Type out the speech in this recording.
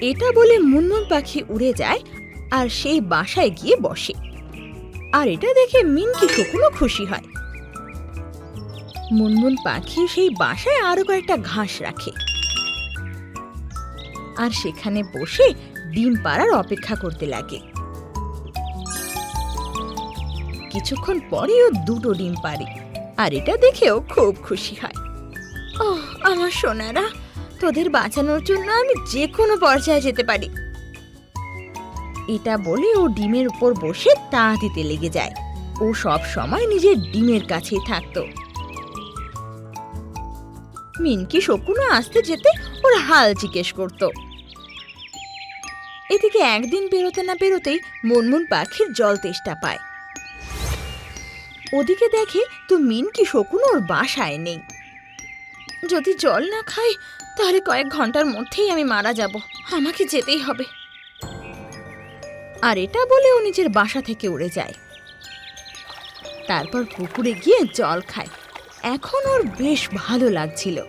এটা বলে মুনমুন পাখি উড়ে যায় আর সেই বাসায় গিয়ে বসে। আর এটা দেখে মিনকি শকুনও খুশি হয়। মুনমুন পাখি সেই বাসায় আরও কয়েকটা ঘাস রাখে। আর সেখানে বসে ডিম পাড়ার অপেক্ষা করতে লাগে। কিছুক্ষণ পরেও দুটো ডিম পারে আর এটা দেখেও খুব খুশি হয়। ও আমার সোনারা তোদের বাঁচানোর জন্য আমি যে কোনো পর্যায়ে যেতে পারি। এটা বলে ও ডিমের উপর বসে তা দিতে লেগে যায়। ও সব সময় নিজের ডিমের কাছেই থাকতো। মিনকি শকুনও আসতে যেতে ওর হাল জিজ্ঞেস করত। এদিকে একদিন বেরোতে না বেরোতেই মনমুন পাখির জল তেষ্টা পায়। ওদিকে দেখে তো মিনকি শকুন ওর বাসায় নেই। যদি জল না খাই, তাহলে কয়েক ঘণ্টার মধ্যেই আমি মারা যাব। আমাকে যেতেই হবে। আর এটা বলে ও নিজের বাসা থেকে উড়ে যায়। তারপর পুকুরে গিয়ে জল খায়। এখন ওর বেশ ভালো লাগছিল।